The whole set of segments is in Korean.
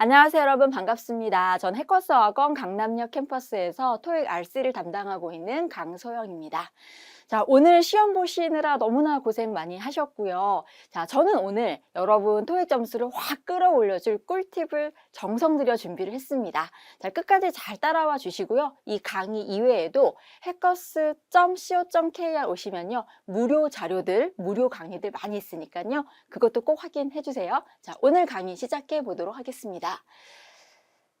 안녕하세요 여러분 반갑습니다. 전 해커스 학원 강남역 캠퍼스에서 토익 RC를 담당하고 있는 강소영입니다. 자, 오늘 시험 보시느라 너무나 고생 많이 하셨고요. 자, 저는 오늘 여러분 토익 점수를 확 끌어올려 줄 꿀팁을 정성 들여 준비를 했습니다. 자, 끝까지 잘 따라와 주시고요. 이 강의 이외에도 hackers.co.kr 오시면요. 무료 자료들, 무료 강의들 많이 있으니까요. 그것도 꼭 확인해 주세요. 자, 오늘 강의 시작해 보도록 하겠습니다.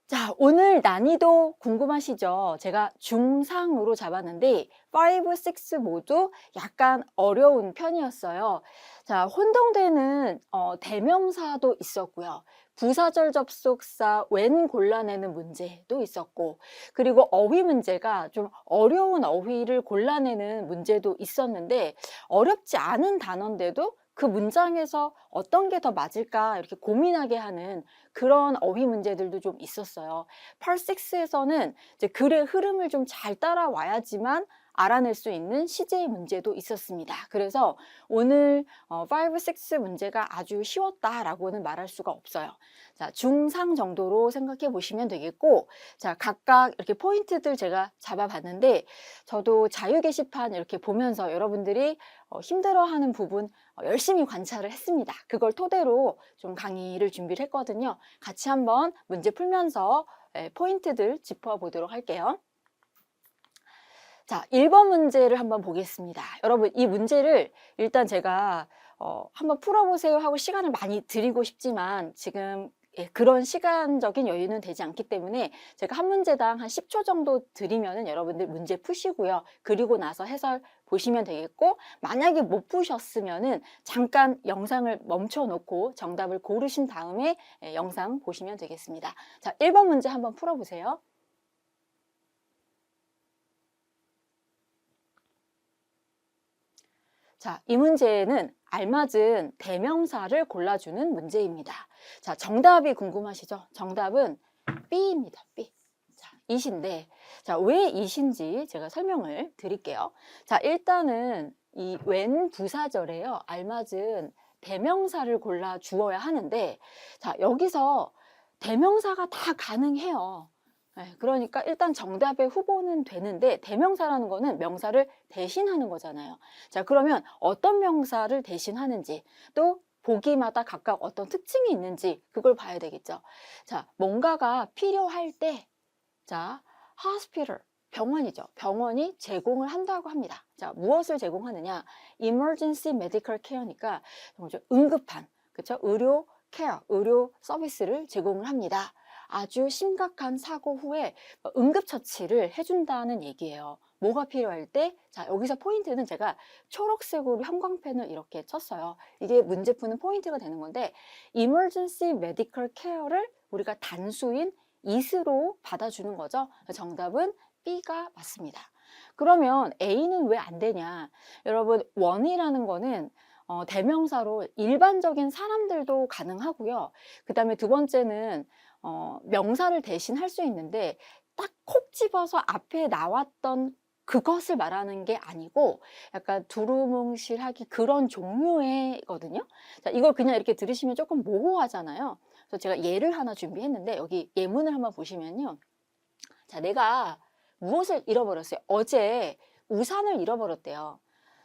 자, 오늘 난이도 궁금하시죠? 제가 중상으로 잡았는데 5, 6 모두 약간 어려운 편이었어요. 자, 혼동되는 어, 대명사도 있었고요. 부사절 접속사 웬 골라내는 문제도 있었고 그리고 어휘 문제가 좀 어려운 어휘를 골라내는 문제도 있었는데 어렵지 않은 단어인데도 그 문장에서 어떤 게 더 맞을까 이렇게 고민하게 하는 그런 어휘 문제들도 좀 있었어요. 펄6에서는 이제 글의 흐름을 좀 잘 따라와야지만 알아낼 수 있는 시제의 문제도 있었습니다. 그래서 오늘 어, 5, 6 문제가 아주 쉬웠다라고는 말할 수가 없어요. 자, 중상 정도로 생각해 보시면 되겠고, 자, 각각 이렇게 포인트들 제가 잡아봤는데, 저도 자유 게시판 이렇게 보면서 여러분들이 어, 힘들어하는 부분 어, 열심히 관찰을 했습니다. 그걸 토대로 좀 강의를 준비를 했거든요. 같이 한번 문제 풀면서 예, 포인트들 짚어보도록 할게요. 자, 1번 문제를 한번 보겠습니다. 여러분, 이 문제를 일단 제가 어, 한번 풀어보세요 하고 시간을 많이 드리고 싶지만 지금 예, 그런 시간적인 여유는 되지 않기 때문에 제가 한 문제당 한 10초 정도 드리면은 여러분들 문제 푸시고요. 그리고 나서 해설 보시면 되겠고 만약에 못 푸셨으면은 잠깐 영상을 멈춰 놓고 정답을 고르신 다음에 예, 영상 보시면 되겠습니다. 자, 1번 문제 한번 풀어 보세요. 자, 이 문제는 알맞은 대명사를 골라주는 문제입니다. 자, 정답이 궁금하시죠? 정답은 B입니다. B. 자, 이신데, 자, 왜 이신지 제가 설명을 드릴게요. 자, 일단은 이 웬 부사절에요. 알맞은 대명사를 골라 주어야 하는데, 자, 여기서 대명사가 다 가능해요. 네, 그러니까 일단 정답의 후보는 되는데 대명사라는 거는 명사를 대신하는 거잖아요. 자, 그러면 어떤 명사를 대신하는지 또 보기마다 각각 어떤 특징이 있는지 그걸 봐야 되겠죠. 자, 뭔가가 필요할 때 자, hospital 병원이죠. 병원이 제공을 한다고 합니다. 자, 무엇을 제공하느냐? emergency medical care니까 좀 응급한 그렇죠? 의료 케어, 의료 서비스를 제공을 합니다. 아주 심각한 사고 후에 응급처치를 해준다는 얘기예요. 뭐가 필요할 때? 자, 여기서 포인트는 제가 초록색으로 형광펜을 이렇게 쳤어요. 이게 문제 푸는 포인트가 되는 건데, emergency medical care를 우리가 단수인 it으로 받아주는 거죠. 정답은 B가 맞습니다. 그러면 A는 왜 안 되냐? 여러분, 원이라는 거는 어, 대명사로 일반적인 사람들도 가능하고요. 그 다음에 두 번째는 어, 명사를 대신 할 수 있는데 딱 콕 집어서 앞에 나왔던 그것을 말하는 게 아니고 약간 두루뭉실하기 그런 종류의거든요. 자, 이걸 그냥 이렇게 들으시면 조금 모호하잖아요. 그래서 제가 예를 하나 준비했는데 여기 예문을 한번 보시면요. 자, 내가 무엇을 잃어버렸어요? 어제 우산을 잃어버렸대요.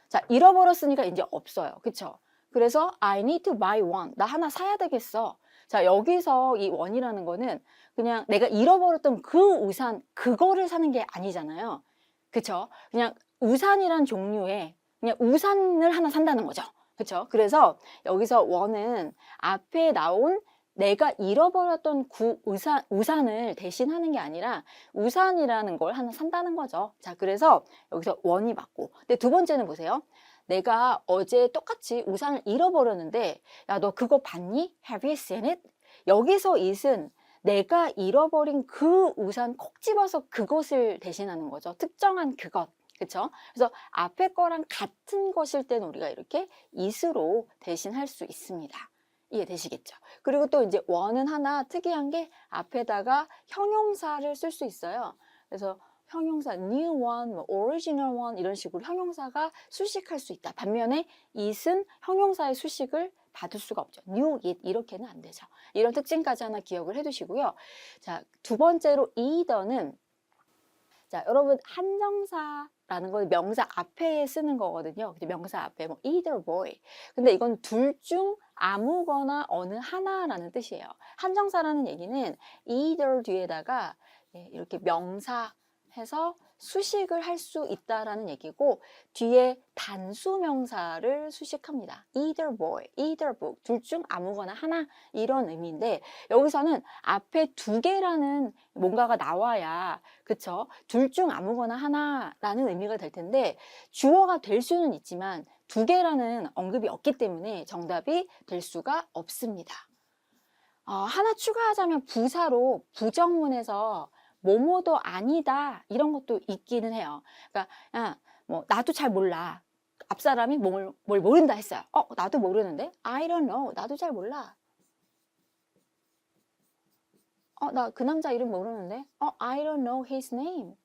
자, 잃어버렸으니까 이제 없어요. 그쵸? 그래서 I need to buy one. 나 하나 사야 되겠어. 자, 여기서 이 원이라는 거는 그냥 내가 잃어버렸던 그 우산, 그거를 사는 게 아니잖아요. 그쵸? 그냥 우산이란 종류의 그냥 우산을 하나 산다는 거죠. 그쵸? 그래서 여기서 원은 앞에 나온 내가 잃어버렸던 구 우산, 우산을 대신하는 게 아니라 우산이라는 걸 하나 산다는 거죠. 자, 그래서 여기서 원이 맞고. 근데 두 번째는 보세요. 내가 어제 똑같이 우산을 잃어버렸는데, 야, 너 그거 봤니? Have you seen it? 여기서 it은 내가 잃어버린 그 우산 콕 집어서 그것을 대신하는 거죠. 특정한 그것. 그쵸? 그래서 앞에 거랑 같은 것일 때는 우리가 이렇게 it으로 대신할 수 있습니다. 이해되시겠죠? 그리고 또 이제 원은 하나 특이한 게 앞에다가 형용사를 쓸 수 있어요. 그래서 형용사 new one, 뭐 original one 이런 식으로 형용사가 수식할 수 있다. 반면에 it은 형용사의 수식을 받을 수가 없죠. knew it 이렇게는 안 되죠. 이런 특징까지 하나 기억을 해두시고요. 자, 두 번째로 either는 자, 여러분 한정사라는 건 명사 앞에 쓰는 거거든요. 근데 명사 앞에 뭐 either boy. 근데 이건 둘 중 아무거나 어느 하나라는 뜻이에요. 한정사라는 얘기는 either 뒤에다가 예, 이렇게 명사 해서 수식을 할 수 있다라는 얘기고 뒤에 단수 명사를 수식합니다. either boy, either book 둘 중 아무거나 하나 이런 의미인데 여기서는 앞에 두 개라는 뭔가가 나와야 그쵸? 둘 중 아무거나 하나라는 의미가 될 텐데 주어가 될 수는 있지만 두 개라는 언급이 없기 때문에 정답이 될 수가 없습니다. 어, 하나 추가하자면 부사로 부정문에서 뭐뭐도 아니다 이런 것도 있기는 해요. 그러니까 야, 뭐 나도 잘 몰라. 앞 사람이 뭘, 뭘 모른다 했어요. 어, 나도 모르는데? I don't know. 나도 잘 몰라. 어, 나 그 남자 이름 모르는데? 어, I don't know his name.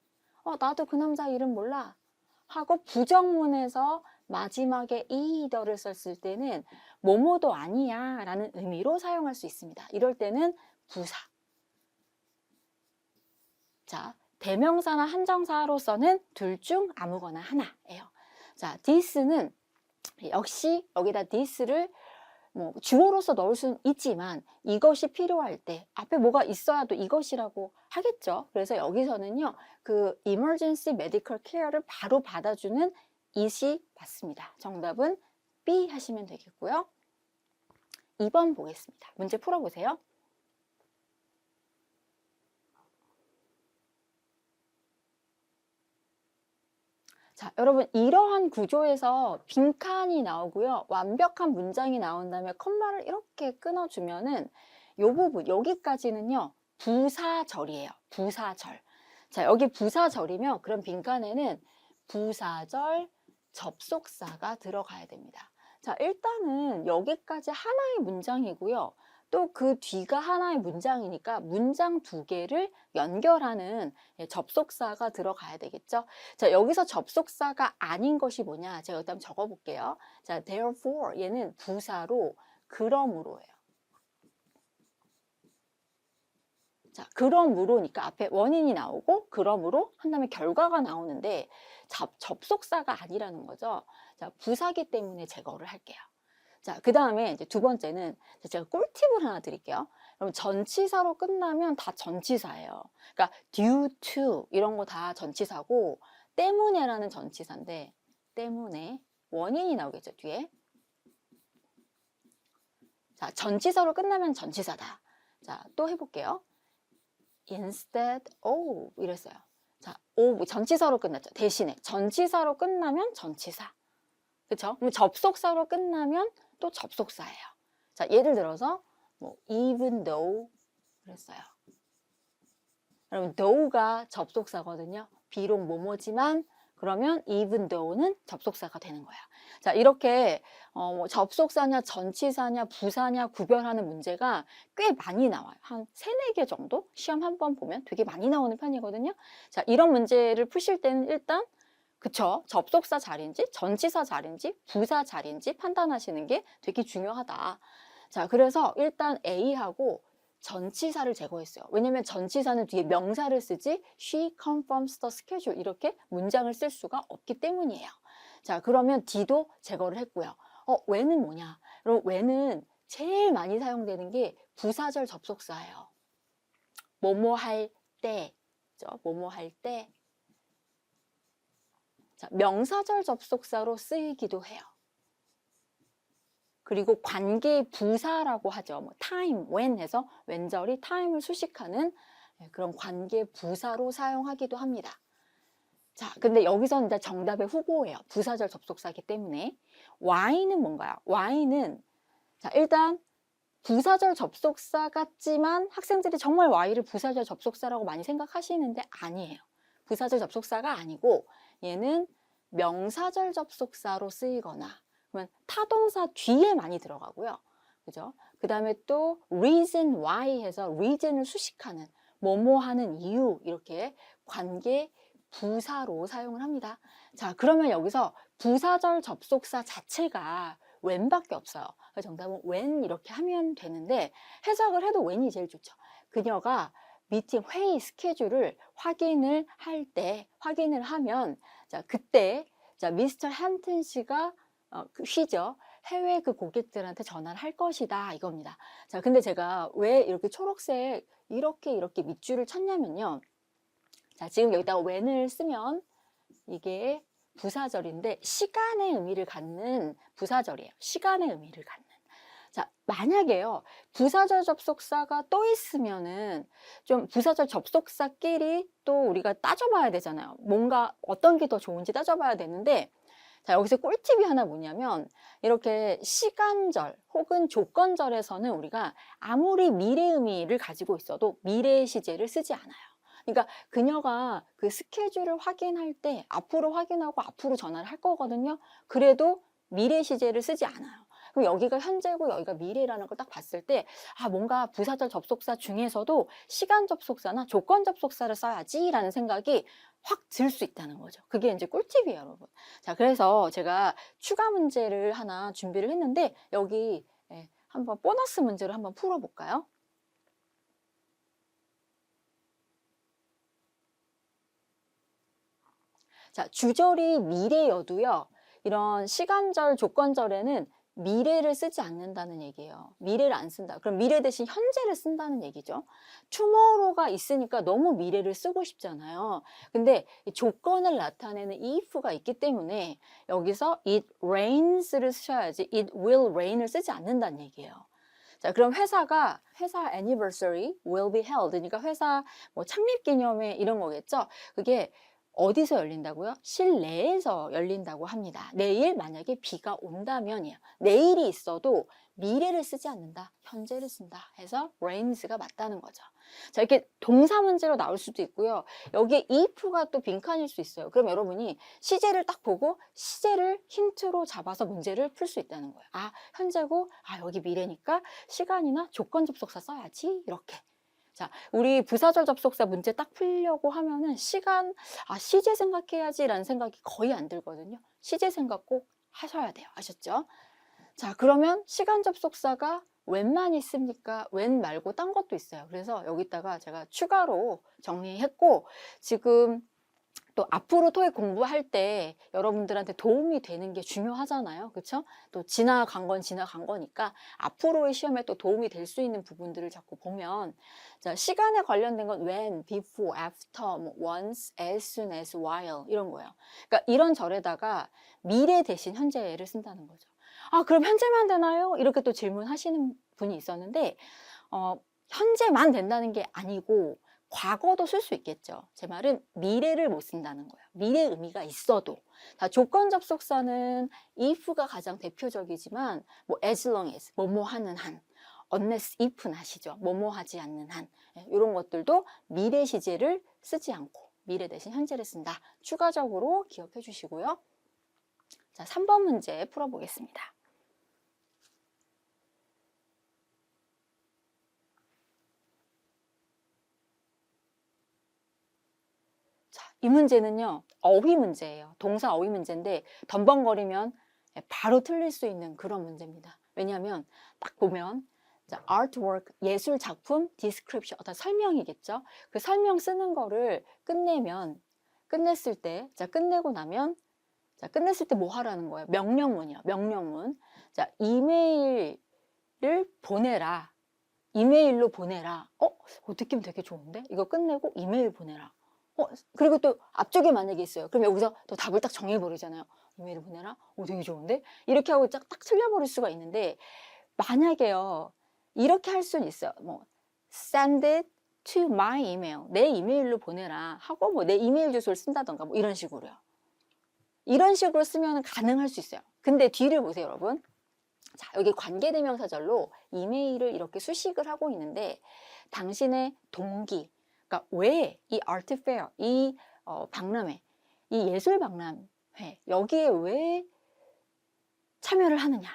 어, 나도 그 남자 이름 몰라. 하고 부정문에서 마지막에 either를 썼을 때는 뭐뭐도 아니야 라는 의미로 사용할 수 있습니다. 이럴 때는 부사. 자, 대명사나 한정사로서는 둘 중 아무거나 하나예요. 자, this는 역시 여기다 this를 뭐 주어로서 넣을 수는 있지만 이것이 필요할 때 앞에 뭐가 있어야 또 이것이라고 하겠죠. 그래서 여기서는요, 그 emergency medical care를 바로 받아주는 it이 맞습니다. 정답은 B 하시면 되겠고요. 2번 보겠습니다. 문제 풀어보세요. 자, 여러분 이러한 구조에서 빈칸이 나오고요. 완벽한 문장이 나온 다음에 컴마를 이렇게 끊어주면은 요 부분 여기까지는요. 부사절이에요. 부사절. 자, 여기 부사절이면 그럼 빈칸에는 부사절 접속사가 들어가야 됩니다. 자, 일단은 여기까지 하나의 문장이고요. 또 그 뒤가 하나의 문장이니까 문장 두 개를 연결하는 예, 접속사가 들어가야 되겠죠. 자, 여기서 접속사가 아닌 것이 뭐냐? 제가 일단 적어 볼게요. 자, therefore 얘는 부사로 그러므로예요. 자, 그러므로니까 앞에 원인이 나오고 그러므로 한 다음에 결과가 나오는데 접, 접속사가 아니라는 거죠. 자, 부사기 때문에 제거를 할게요. 자, 그 다음에 이제 두 번째는 제가 꿀팁을 하나 드릴게요. 그럼 전치사로 끝나면 다 전치사예요. 그러니까 due to 이런 거 다 전치사고 때문에라는 전치사인데 때문에 원인이 나오겠죠, 뒤에. 자, 전치사로 끝나면 전치사다. 자, 또 해볼게요. instead of 이랬어요. 자, of 전치사로 끝났죠. 대신에 전치사로 끝나면 전치사. 그쵸? 그럼 접속사로 끝나면 또 접속사예요. 자, 예를 들어서 뭐 even though 그랬어요. 그러면 though가 접속사거든요. 비록 뭐뭐지만 그러면 even though는 접속사가 되는 거야. 자, 이렇게 어, 뭐 접속사냐 전치사냐 부사냐 구별하는 문제가 꽤 많이 나와요. 한 세네 개 정도 시험 한 번 보면 되게 많이 나오는 편이거든요. 자, 이런 문제를 푸실 때는 일단 그쵸? 접속사 자리인지 전치사 자리인지 부사 자리인지 판단하시는 게 되게 중요하다. 자, 그래서 일단 A하고 전치사를 제거했어요. 왜냐면 전치사는 뒤에 명사를 쓰지 she confirms the schedule 이렇게 문장을 쓸 수가 없기 때문이에요. 자, 그러면 D도 제거를 했고요. 어, 왜는 뭐냐? 그럼 왜는 제일 많이 사용되는 게 부사절 접속사예요. 뭐뭐 할 때, 뭐뭐 할 때. 자, 명사절 접속사로 쓰이기도 해요. 그리고 관계 부사라고 하죠. 뭐 time, when 해서 왼절이 time을 수식하는 예, 그런 관계 부사로 사용하기도 합니다. 자, 근데 여기서는 이제 정답의 후보예요. 부사절 접속사이기 때문에. Y는 뭔가요? Y는 자, 일단 부사절 접속사 같지만 학생들이 정말 Y를 부사절 접속사라고 많이 생각하시는데 아니에요. 부사절 접속사가 아니고 얘는 명사절 접속사로 쓰이거나 그러면 타동사 뒤에 많이 들어가고요. 그죠? 그 다음에 또 reason why 해서 reason을 수식하는 뭐뭐 하는 이유 이렇게 관계 부사로 사용을 합니다. 자, 그러면 여기서 부사절 접속사 자체가 웬밖에 없어요. 그 정답은 when 이렇게 하면 되는데 해석을 해도 when이 제일 좋죠. 그녀가 미팅 회의 스케줄을 확인을 할 때 확인을 하면 자 그때 자 미스터 햄튼 씨가 어, 그 쉬죠. 해외 그 고객들한테 전화를 할 것이다 이겁니다. 자 근데 제가 왜 이렇게 초록색 이렇게 이렇게 밑줄을 쳤냐면요. 자 지금 여기다가 when을 쓰면 이게 부사절인데 시간의 의미를 갖는 부사절이에요. 시간의 의미를 갖는. 자, 만약에요. 부사절 접속사가 또 있으면은 좀 부사절 접속사끼리 또 우리가 따져봐야 되잖아요. 뭔가 어떤 게 더 좋은지 따져봐야 되는데 자, 여기서 꿀팁이 하나 뭐냐면 이렇게 시간절 혹은 조건절에서는 우리가 아무리 미래 의미를 가지고 있어도 미래 시제를 쓰지 않아요. 그러니까 그녀가 그 스케줄을 확인할 때 앞으로 확인하고 앞으로 전화를 할 거거든요. 그래도 미래 시제를 쓰지 않아요. 그럼 여기가 현재고 여기가 미래라는 걸 딱 봤을 때, 아, 뭔가 부사절 접속사 중에서도 시간 접속사나 조건 접속사를 써야지라는 생각이 확 들 수 있다는 거죠. 그게 이제 꿀팁이에요, 여러분. 자, 그래서 제가 추가 문제를 하나 준비를 했는데, 여기 예, 한번 보너스 문제를 한번 풀어볼까요? 자, 주절이 미래여도요, 이런 시간절, 조건절에는 미래를 쓰지 않는다는 얘기예요. 미래를 안 쓴다. 그럼 미래 대신 현재를 쓴다는 얘기죠. tomorrow가 있으니까 너무 미래를 쓰고 싶잖아요. 근데 이 조건을 나타내는 if가 있기 때문에 여기서 it rains를 쓰셔야지 it will rain을 쓰지 않는다는 얘기예요. 자, 그럼 회사가 회사 anniversary will be held. 그러니까 회사 뭐 창립 기념회 이런 거겠죠. 그게 어디서 열린다고요? 실내에서 열린다고 합니다. 내일 만약에 비가 온다면이에요. 내일이 있어도 미래를 쓰지 않는다. 현재를 쓴다. 해서 rains가 맞다는 거죠. 자, 이렇게 동사 문제로 나올 수도 있고요. 여기에 if가 또 빈칸일 수 있어요. 그럼 여러분이 시제를 딱 보고 시제를 힌트로 잡아서 문제를 풀 수 있다는 거예요. 아, 현재고, 아, 여기 미래니까 시간이나 조건 접속사 써야지. 이렇게. 자, 우리 부사절 접속사 문제 딱 풀려고 하면은 시간, 아, 시제 생각해야지라는 생각이 거의 안 들거든요. 시제 생각 꼭 하셔야 돼요. 아셨죠? 자, 그러면 시간 접속사가 웬만 있습니까? 웬 말고 딴 것도 있어요. 그래서 여기다가 제가 추가로 정리했고, 지금 또 앞으로 토익 공부할 때 여러분들한테 도움이 되는 게 중요하잖아요. 그렇죠? 또 지나간 건 지나간 거니까 앞으로의 시험에 또 도움이 될 수 있는 부분들을 자꾸 보면 자, 시간에 관련된 건 when, before, after, 뭐 once, as soon as, while 이런 거예요. 그러니까 이런 절에다가 미래 대신 현재를 쓴다는 거죠. 아, 그럼 현재만 되나요? 이렇게 또 질문하시는 분이 있었는데 어, 현재만 된다는 게 아니고 과거도 쓸 수 있겠죠. 제 말은 미래를 못 쓴다는 거예요. 미래 의미가 있어도. 다 조건 접속사는 if가 가장 대표적이지만 뭐 as long as 뭐뭐 하는 한 unless if는 아시죠? 뭐뭐 하지 않는 한 이런 것들도 미래 시제를 쓰지 않고 미래 대신 현재를 쓴다. 추가적으로 기억해 주시고요. 자, 3번 문제 풀어보겠습니다. 이 문제는요, 어휘 문제예요. 동사 어휘 문제인데, 덤벙거리면 바로 틀릴 수 있는 그런 문제입니다. 왜냐하면, 딱 보면, 자, artwork, 예술 작품, description, 어떤 설명이겠죠? 그 설명 쓰는 거를 끝내면, 끝냈을 때, 자, 끝내고 나면, 자, 끝냈을 때 뭐 하라는 거예요? 명령문이요. 명령문. 자, 이메일을 보내라. 이메일로 보내라. 어? 어, 느낌 되게 좋은데? 이거 끝내고 이메일 보내라. 어, 그리고 또 앞쪽에 만약에 있어요. 그럼 여기서 또 답을 딱 정해버리잖아요. 이메일 보내라? 오, 되게 좋은데? 이렇게 하고 딱, 딱 틀려버릴 수가 있는데, 만약에요. 이렇게 할 수는 있어요. 뭐, send it to my email. 내 이메일로 보내라. 하고 뭐 내 이메일 주소를 쓴다던가 뭐 이런 식으로요. 이런 식으로 쓰면 가능할 수 있어요. 근데 뒤를 보세요, 여러분. 자, 여기 관계대명사절로 이메일을 이렇게 수식을 하고 있는데, 당신의 동기, 그러니까 왜 이 아트 페어, 이 어, 박람회, 이 예술 박람회 여기에 왜 참여를 하느냐?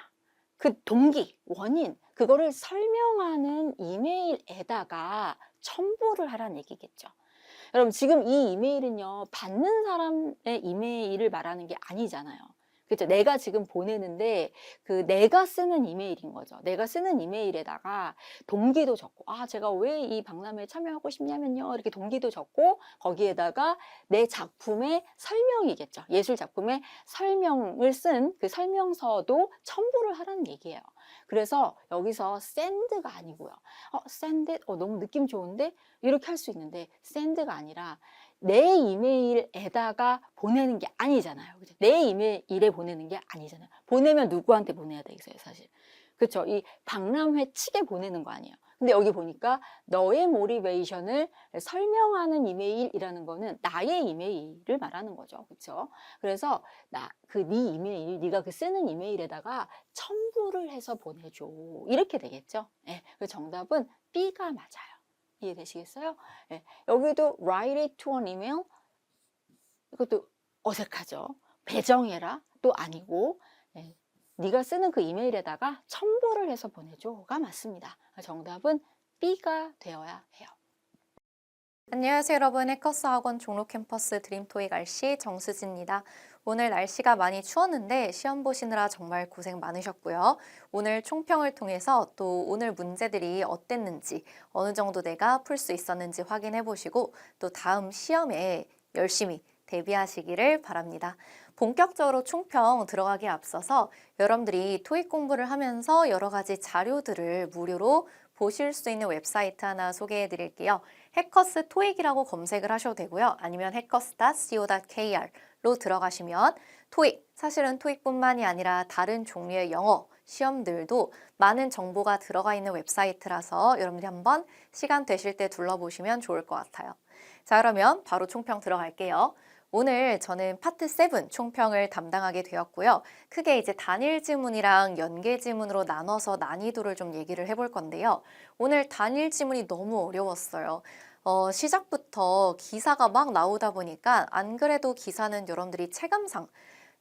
그 동기, 원인, 그거를 설명하는 이메일에다가 첨부를 하라는 얘기겠죠. 여러분 지금 이 이메일은요 받는 사람의 이메일을 말하는 게 아니잖아요. 그죠? 내가 지금 보내는데 그 내가 쓰는 이메일인 거죠. 내가 쓰는 이메일에다가 동기도 적고 아 제가 왜 이 박람회에 참여하고 싶냐면요 이렇게 동기도 적고 거기에다가 내 작품의 설명이겠죠. 예술 작품의 설명을 쓴 그 설명서도 첨부를 하라는 얘기예요. 그래서 여기서 send가 아니고요. 어, send, 어, 너무 느낌 좋은데? 이렇게 할 수 있는데 send가 아니라 내 이메일에다가 보내는 게 아니잖아요. 그죠? 내 이메일에 보내는 게 아니잖아요. 보내면 누구한테 보내야 되겠어요, 사실. 그렇죠. 이 박람회 측에 보내는 거 아니에요. 근데 여기 보니까 너의 모티베이션을 설명하는 이메일이라는 거는 나의 이메일을 말하는 거죠. 그렇죠? 그래서 나 그 네 이메일, 네가 그 쓰는 이메일에다가 첨부를 해서 보내줘. 이렇게 되겠죠? 예. 그 정답은 B가 맞아요. 이해되시겠어요? 예. 여기도 write it to an email 이것도 어색하죠. 배정해라 또 아니고 예. 네가 쓰는 그 이메일에다가 첨부를 해서 보내줘가 맞습니다. 정답은 B가 되어야 해요. 안녕하세요 여러분 해커스 학원 종로 캠퍼스 드림토익 RC 정수지입니다. 오늘 날씨가 많이 추웠는데 시험 보시느라 정말 고생 많으셨고요. 오늘 총평을 통해서 또 오늘 문제들이 어땠는지 어느 정도 내가 풀 수 있었는지 확인해 보시고 또 다음 시험에 열심히 대비하시기를 바랍니다. 본격적으로 총평 들어가기에 앞서서 여러분들이 토익 공부를 하면서 여러 가지 자료들을 무료로 보실 수 있는 웹사이트 하나 소개해 드릴게요. 해커스 토익이라고 검색을 하셔도 되고요. 아니면 hackers.co.kr로 들어가시면 토익, 사실은 토익뿐만이 아니라 다른 종류의 영어 시험들도 많은 정보가 들어가 있는 웹사이트라서 여러분들이 한번 시간 되실 때 둘러보시면 좋을 것 같아요. 자, 그러면 바로 총평 들어갈게요. 오늘 저는 파트 7 총평을 담당하게 되었고요. 크게 이제 단일 지문이랑 연계 지문으로 나눠서 난이도를 좀 얘기를 해볼 건데요. 오늘 단일 지문이 너무 어려웠어요. 어, 시작부터 기사가 막 나오다 보니까 안 그래도 기사는 여러분들이 체감상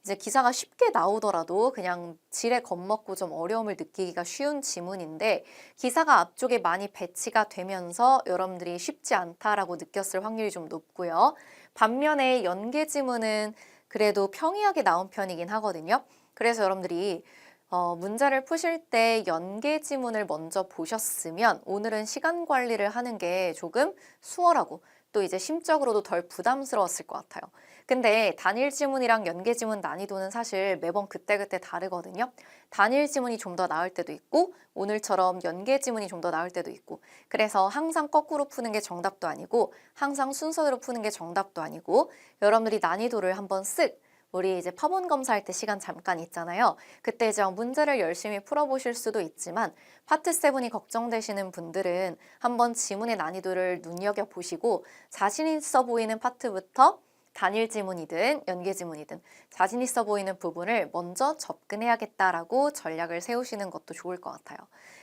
이제 기사가 쉽게 나오더라도 그냥 질에 겁먹고 좀 어려움을 느끼기가 쉬운 지문인데 기사가 앞쪽에 많이 배치가 되면서 여러분들이 쉽지 않다라고 느꼈을 확률이 좀 높고요. 반면에 연계 지문은 그래도 평이하게 나온 편이긴 하거든요. 그래서 여러분들이 어, 문제를 푸실 때 연계 지문을 먼저 보셨으면 오늘은 시간 관리를 하는 게 조금 수월하고 또 이제 심적으로도 덜 부담스러웠을 것 같아요. 근데 단일 지문이랑 연계 지문 난이도는 사실 매번 그때그때 다르거든요. 단일 지문이 좀 더 나을 때도 있고 오늘처럼 연계 지문이 좀 더 나을 때도 있고 그래서 항상 거꾸로 푸는 게 정답도 아니고 항상 순서대로 푸는 게 정답도 아니고 여러분들이 난이도를 한번 쓱 우리 이제 파본 검사할 때 시간 잠깐 있잖아요. 그때 이제 문제를 열심히 풀어보실 수도 있지만 파트 7이 걱정되시는 분들은 한번 지문의 난이도를 눈여겨보시고 자신 있어 보이는 파트부터 단일 지문이든 연계 지문이든 자신 있어 보이는 부분을 먼저 접근해야겠다라고 전략을 세우시는 것도 좋을 것 같아요.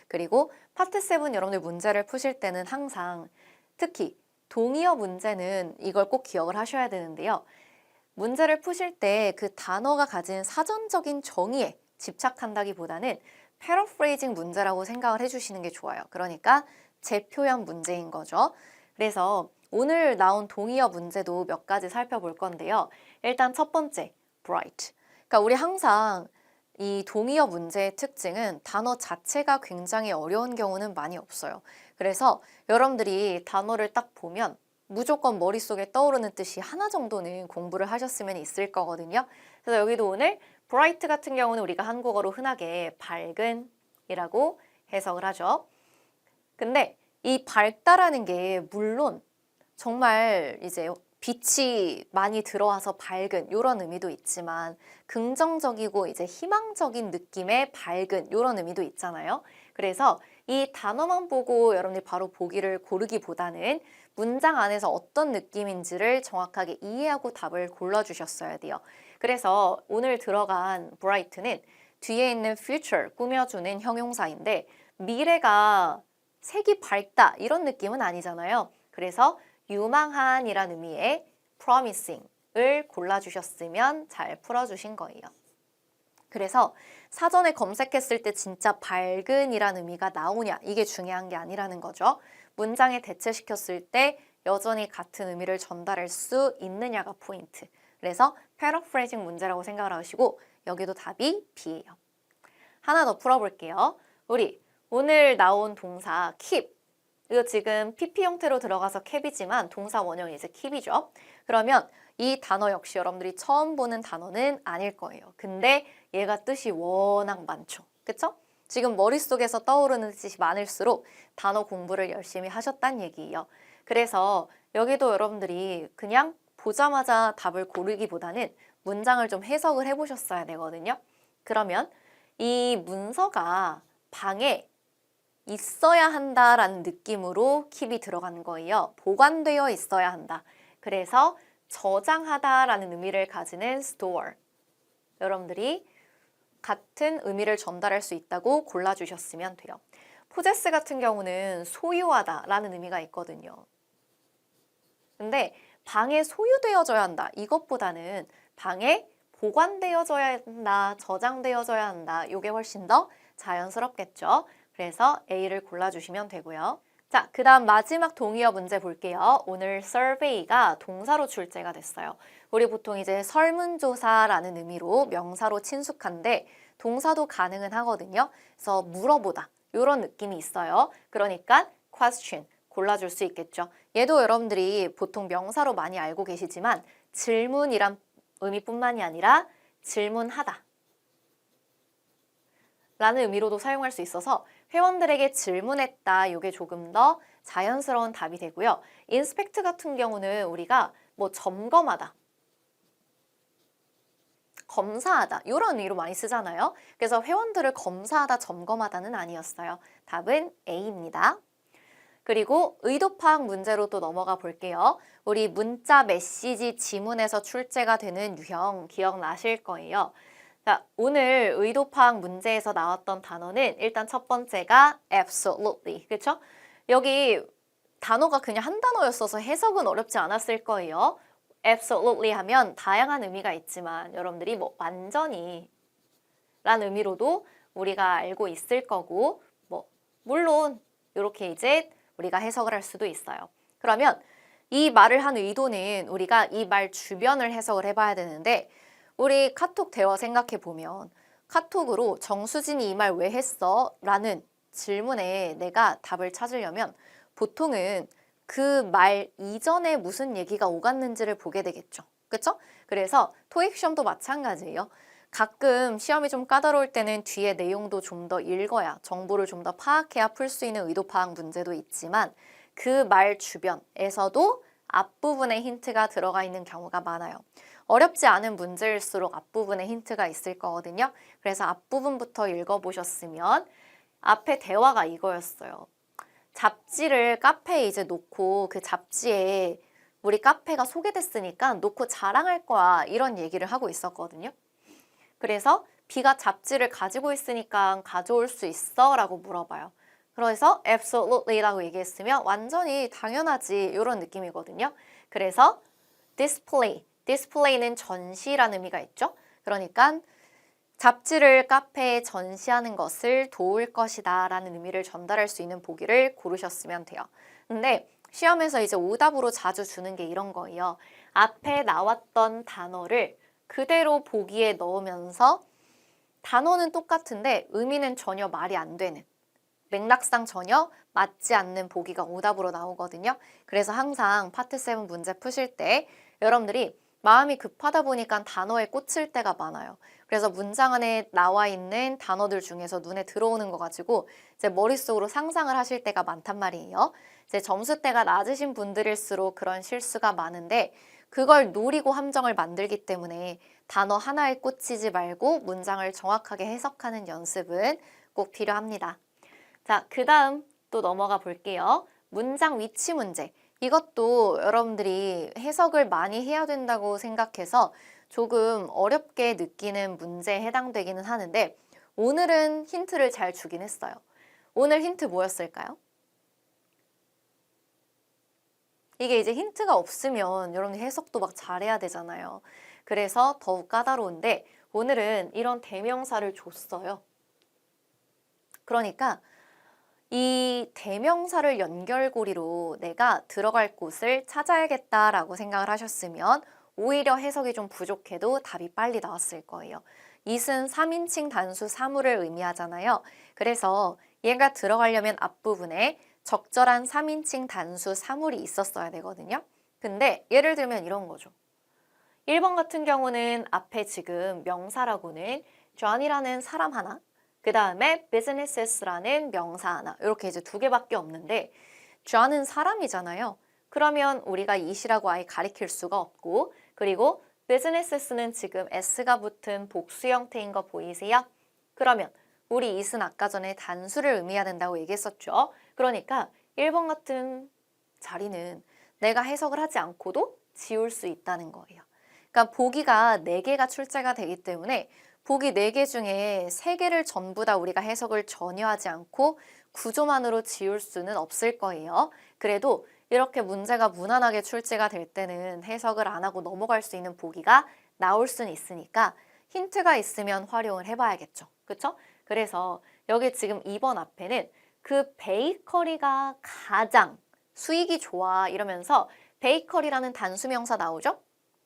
그리고 파트 7 여러분들 문제를 푸실 때는 항상 특히 동의어 문제는 이걸 꼭 기억을 하셔야 되는데요. 문제를 푸실 때 그 단어가 가진 사전적인 정의에 집착한다기보다는 패러프레이징 문제라고 생각을 해주시는 게 좋아요. 그러니까 재표현 문제인 거죠. 그래서 오늘 나온 동의어 문제도 몇 가지 살펴볼 건데요. 일단 첫 번째, bright. 그러니까 우리 항상 이 동의어 문제의 특징은 단어 자체가 굉장히 어려운 경우는 많이 없어요. 그래서 여러분들이 단어를 딱 보면 무조건 머릿속에 떠오르는 뜻이 하나 정도는 공부를 하셨으면 있을 거거든요. 그래서 여기도 오늘 bright 같은 경우는 우리가 한국어로 흔하게 밝은이라고 해석을 하죠. 근데 이 밝다라는 게 물론 정말 이제 빛이 많이 들어와서 밝은 이런 의미도 있지만 긍정적이고 이제 희망적인 느낌의 밝은 이런 의미도 있잖아요. 그래서 이 단어만 보고 여러분들이 바로 보기를 고르기보다는 문장 안에서 어떤 느낌인지를 정확하게 이해하고 답을 골라주셨어야 돼요. 그래서 오늘 들어간 bright는 뒤에 있는 future 꾸며주는 형용사인데 미래가 색이 밝다 이런 느낌은 아니잖아요. 그래서 유망한이란 의미의 promising을 골라주셨으면 잘 풀어주신 거예요. 그래서 사전에 검색했을 때 진짜 밝은이란 의미가 나오냐 이게 중요한 게 아니라는 거죠. 문장에 대체시켰을 때 여전히 같은 의미를 전달할 수 있느냐가 포인트. 그래서 패러프레이징 문제라고 생각을 하시고 여기도 답이 B예요. 하나 더 풀어볼게요. 우리 오늘 나온 동사 keep 이거 지금 PP 형태로 들어가서 캡이지만 동사 원형이 이제 keep이죠. 그러면 이 단어 역시 여러분들이 처음 보는 단어는 아닐 거예요. 근데 얘가 뜻이 워낙 많죠. 그쵸? 지금 머릿속에서 떠오르는 뜻이 많을수록 단어 공부를 열심히 하셨단 얘기예요. 그래서 여기도 여러분들이 그냥 보자마자 답을 고르기보다는 문장을 좀 해석을 해보셨어야 되거든요. 그러면 이 문서가 방에 있어야 한다라는 느낌으로 킵이 들어간 거예요. 보관되어 있어야 한다. 그래서 저장하다라는 의미를 가지는 store. 여러분들이 같은 의미를 전달할 수 있다고 골라주셨으면 돼요. possess 같은 경우는 소유하다 라는 의미가 있거든요. 근데 방에 소유되어져야 한다. 이것보다는 방에 보관되어져야 한다, 저장되어져야 한다. 이게 훨씬 더 자연스럽겠죠. 그래서 A를 골라주시면 되고요. 자, 그 다음 마지막 동의어 문제 볼게요. 오늘 survey가 동사로 출제가 됐어요. 우리 보통 이제 설문조사라는 의미로 명사로 친숙한데 동사도 가능은 하거든요. 그래서 물어보다 이런 느낌이 있어요. 그러니까 question 골라줄 수 있겠죠. 얘도 여러분들이 보통 명사로 많이 알고 계시지만 질문이란 의미뿐만이 아니라 질문하다 라는 의미로도 사용할 수 있어서 회원들에게 질문했다. 이게 조금 더 자연스러운 답이 되고요. 인스펙트 같은 경우는 우리가 뭐 점검하다, 검사하다 이런 의미로 많이 쓰잖아요. 그래서 회원들을 검사하다, 점검하다는 아니었어요. 답은 A입니다. 그리고 의도 파악 문제로 또 넘어가 볼게요. 우리 문자, 메시지, 지문에서 출제가 되는 유형 기억나실 거예요. 자, 오늘 의도 파악 문제에서 나왔던 단어는 일단 첫 번째가 absolutely. 그렇죠? 여기 단어가 그냥 한 단어였어서 해석은 어렵지 않았을 거예요. Absolutely 하면 다양한 의미가 있지만 여러분들이 뭐 완전히 라는 의미로도 우리가 알고 있을 거고 뭐 물론 이렇게 이제 우리가 해석을 할 수도 있어요. 그러면 이 말을 한 의도는 우리가 이 말 주변을 해석을 해봐야 되는데 우리 카톡 대화 생각해 보면 카톡으로 정수진이 이 말 왜 했어? 라는 질문에 내가 답을 찾으려면 보통은 그 말 이전에 무슨 얘기가 오갔는지를 보게 되겠죠. 그쵸? 그래서 토익 시험도 마찬가지예요. 가끔 시험이 좀 까다로울 때는 뒤에 내용도 좀 더 읽어야 정보를 좀 더 파악해야 풀 수 있는 의도 파악 문제도 있지만 그 말 주변에서도 앞부분에 힌트가 들어가 있는 경우가 많아요. 어렵지 않은 문제일수록 앞부분에 힌트가 있을 거거든요. 그래서 앞부분부터 읽어보셨으면 앞에 대화가 이거였어요. 잡지를 카페에 이제 놓고 그 잡지에 우리 카페가 소개됐으니까 놓고 자랑할 거야 이런 얘기를 하고 있었거든요. 그래서 비가 잡지를 가지고 있으니까 가져올 수 있어? 라고 물어봐요. 그래서 absolutely라고 얘기했으면 완전히 당연하지 이런 느낌이거든요. 그래서 display, display는 전시라는 의미가 있죠. 그러니까 잡지를 카페에 전시하는 것을 도울 것이다 라는 의미를 전달할 수 있는 보기를 고르셨으면 돼요. 근데 시험에서 이제 오답으로 자주 주는 게 이런 거예요. 앞에 나왔던 단어를 그대로 보기에 넣으면서 단어는 똑같은데 의미는 전혀 말이 안 되는 맥락상 전혀 맞지 않는 보기가 오답으로 나오거든요. 그래서 항상 파트 7 문제 푸실 때 여러분들이 마음이 급하다 보니까 단어에 꽂힐 때가 많아요. 그래서 문장 안에 나와 있는 단어들 중에서 눈에 들어오는 거 가지고 이제 머릿속으로 상상을 하실 때가 많단 말이에요. 이제 점수대가 낮으신 분들일수록 그런 실수가 많은데 그걸 노리고 함정을 만들기 때문에 단어 하나에 꽂히지 말고 문장을 정확하게 해석하는 연습은 꼭 필요합니다. 자, 그 다음 또 넘어가 볼게요. 문장 위치 문제. 이것도 여러분들이 해석을 많이 해야 된다고 생각해서 조금 어렵게 느끼는 문제에 해당되기는 하는데 오늘은 힌트를 잘 주긴 했어요. 오늘 힌트 뭐였을까요? 이게 이제 힌트가 없으면 여러분 해석도 막 잘해야 되잖아요. 그래서 더욱 까다로운데 오늘은 이런 대명사를 줬어요. 그러니까 이 대명사를 연결고리로 내가 들어갈 곳을 찾아야겠다라고 생각을 하셨으면 오히려 해석이 좀 부족해도 답이 빨리 나왔을 거예요. it은 3인칭 단수 사물을 의미하잖아요. 그래서 얘가 들어가려면 앞부분에 적절한 3인칭 단수 사물이 있었어야 되거든요. 근데 예를 들면 이런 거죠. 1번 같은 경우는 앞에 지금 명사라고는 John이라는 사람 하나, 그 다음에 businesses라는 명사 하나, 이렇게 이제 두 개밖에 없는데 John은 사람이잖아요. 그러면 우리가 it이라고 아예 가리킬 수가 없고, 그리고 businesses는 지금 s가 붙은 복수 형태인 거 보이세요? 그러면 우리 it은 아까 전에 단수를 의미해야 된다고 얘기했었죠. 그러니까 1번 같은 자리는 내가 해석을 하지 않고도 지울 수 있다는 거예요. 그러니까 보기가 4개가 출제가 되기 때문에 보기 4개 중에 3개를 전부 다 우리가 해석을 전혀 하지 않고 구조만으로 지울 수는 없을 거예요. 그래도 이렇게 문제가 무난하게 출제가 될 때는 해석을 안 하고 넘어갈 수 있는 보기가 나올 수는 있으니까 힌트가 있으면 활용을 해봐야겠죠. 그쵸? 그래서 여기 지금 2번 앞에는 그 베이커리가 가장 수익이 좋아 이러면서 베이커리라는 단수명사 나오죠?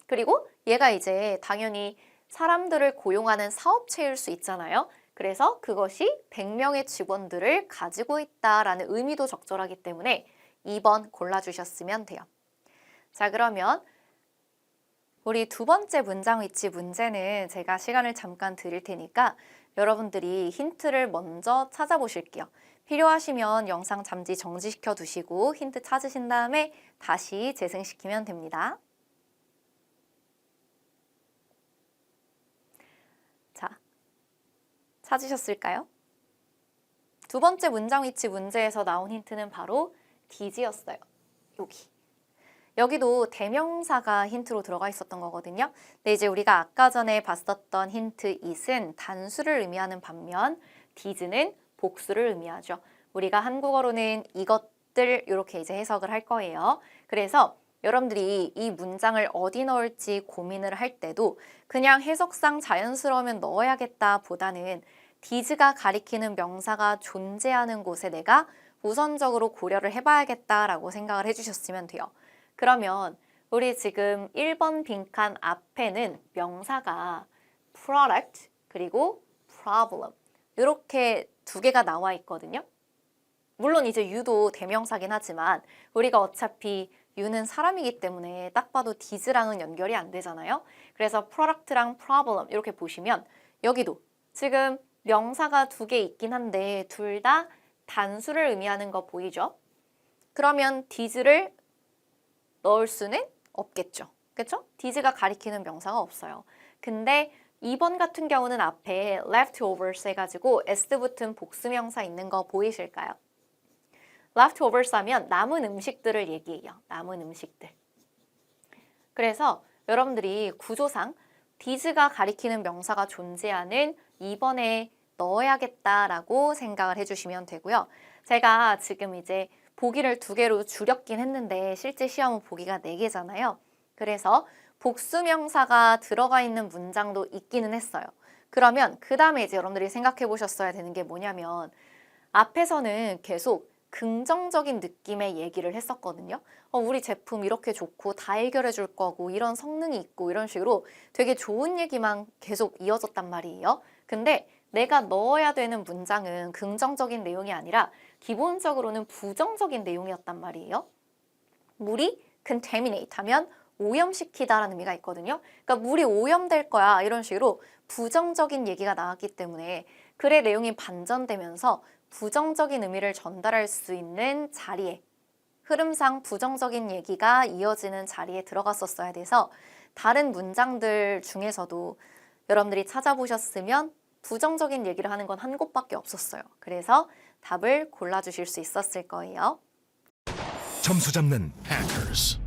그리고 얘가 이제 당연히 사람들을 고용하는 사업체일 수 있잖아요. 그래서 그것이 100명의 직원들을 가지고 있다라는 의미도 적절하기 때문에 2번 골라주셨으면 돼요. 자, 그러면 우리 두 번째 문장 위치 문제는 제가 시간을 잠깐 드릴 테니까 여러분들이 힌트를 먼저 찾아보실게요. 필요하시면 영상 잠시 정지시켜 두시고 힌트 찾으신 다음에 다시 재생시키면 됩니다. 자, 찾으셨을까요? 두 번째 문장 위치 문제에서 나온 힌트는 바로 디지였어요. 여기. 여기도 대명사가 힌트로 들어가 있었던 거거든요. 근데 이제 우리가 아까 전에 봤었던 힌트 it은 단수를 의미하는 반면 디즈는 복수를 의미하죠. 우리가 한국어로는 이것들 이렇게 이제 해석을 할 거예요. 그래서 여러분들이 이 문장을 어디 넣을지 고민을 할 때도 그냥 해석상 자연스러우면 넣어야겠다 보다는 디즈가 가리키는 명사가 존재하는 곳에 내가 우선적으로 고려를 해봐야겠다라고 생각을 해주셨으면 돼요. 그러면 우리 지금 1번 빈칸 앞에는 명사가 product 그리고 problem 이렇게 두 개가 나와 있거든요. 물론 이제 유도 대명사긴 하지만 우리가 어차피 유는 사람이기 때문에 딱 봐도 디즈랑은 연결이 안 되잖아요. 그래서 product랑 problem 이렇게 보시면 여기도 지금 명사가 두 개 있긴 한데 둘다 단수를 의미하는 거 보이죠? 그러면 디즈를 넣을 수는 없겠죠. 그렇죠? 디즈가 가리키는 명사가 없어요. 근데 2번 같은 경우는 앞에 leftovers 해가지고 s 붙은 복수명사 있는 거 보이실까요? leftovers 하면 남은 음식들을 얘기해요. 남은 음식들. 그래서 여러분들이 구조상 디즈가 가리키는 명사가 존재하는 2번에 넣어야겠다라고 생각을 해주시면 되고요. 제가 지금 이제 보기를 두 개로 줄였긴 했는데 실제 시험은 보기가 네 개잖아요. 그래서 복수명사가 들어가 있는 문장도 있기는 했어요. 그러면 그 다음에 이제 여러분들이 생각해 보셨어야 되는 게 뭐냐면 앞에서는 계속 긍정적인 느낌의 얘기를 했었거든요. 어, 우리 제품 이렇게 좋고 다 해결해 줄 거고 이런 성능이 있고 이런 식으로 되게 좋은 얘기만 계속 이어졌단 말이에요. 근데 내가 넣어야 되는 문장은 긍정적인 내용이 아니라 기본적으로는 부정적인 내용이었단 말이에요. 물이 contaminate 하면 오염시키다라는 의미가 있거든요. 그러니까 물이 오염될 거야 이런 식으로 부정적인 얘기가 나왔기 때문에 글의 내용이 반전되면서 부정적인 의미를 전달할 수 있는 자리에 흐름상 부정적인 얘기가 이어지는 자리에 들어갔었어야 돼서 다른 문장들 중에서도 여러분들이 찾아보셨으면 부정적인 얘기를 하는 건 한 곳밖에 없었어요. 그래서 답을 골라주실 수 있었을 거예요. 점수 잡는 Hackers.